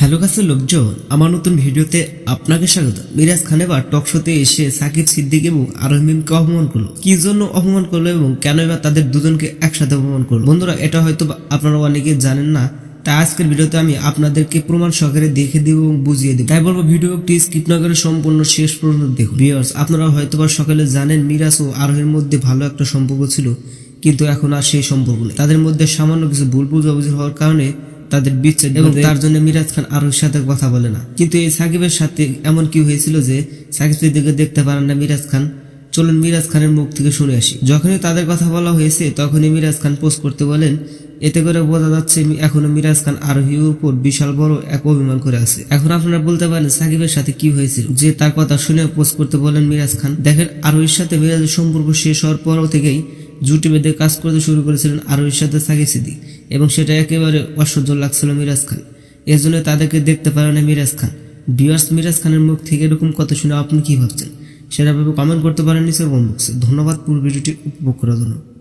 Hello কাছে লোকজন, আমার নতুন ভিডিওতে আপনাকে স্বাগত। মিরাজ খান এবার টক শোতে এসে সাকিব সিদ্দিক এবং আরহিমকে অপমান করল। কি জন্য অপমান করল এবং কেন এবার তাদের দুজনকে একসাথে অপমান করল? বন্ধুরা, এটা হয়তো আপনারা অনেকে জানেন না, তাই আজকের ভিডিওতে আমি আপনাদেরকে প্রমাণ সহকারে দেখে দিব এবং বুঝিয়ে দেব। তাই বলব, ভিডিওটি স্কিপ না করে সম্পূর্ণ শেষ পর্যন্ত দেখুন। ভিউয়ার্স আপনারা হয়তোবা সকালে জানেন, মিরাজ ও আরোহের মধ্যে ভালো একটা সম্পর্ক ছিল, কিন্তু এখন আর সেই সম্পর্ক নেই। তাদের মধ্যে সামান্য কিছু ভুল বুঝাবুঝি হওয়ার কারণে তাদের বিচ্ছেদ এবং তার জন্য মিরাজ খান আরোহীর সাথে কথা বলে না। কিন্তু এই সাকিবের সাথে এমন কি হয়েছিল যে সাকিব সিদ্দিকে দেখতে পারেন না মিরাজ খান। চলুন মিরাজ খানের মুখ থেকে শুনে আসি। যখনই তাদের কথা বলা হয়েছে তখনই মিরাজ খান পোস্ট করতে বলেন এতে করে বোঝা যাচ্ছে এখনও মিরাজ খান আরোহীর উপর বিশাল বড় এক অভিমান করে আছে। এখন আপনারা বলতে পারেন সাকিবের সাথে কি হয়েছিল? যে তার কথা শুনে পোস্ট করতে বলেন মিরাজ খান। দেখেন আরোহীর সাথে মিরাজের সম্পর্ক শেষ হওয়ার পরও থেকেই জুটি বেঁধে কাজ করতে শুরু করেছিলেন আরোহীর সাথে সাকিব সিদ্দিক এবং সেটা একেবারে অসহ্য লাগছিল মিরাজ খান। এর জন্য তাদেরকে দেখতে পারে না মিরাজ খান। বিয়ার্স মিরাজ খানের মুখ থেকে এরকম কথা শুনে আপনি কি ভাবছেন? সেটা ভাবে কমেন্ট করতে পারেন কমেন্ট বক্সে ধন্যবাদ, পুরো ভিডিওটি উপভোগ করার জন্য।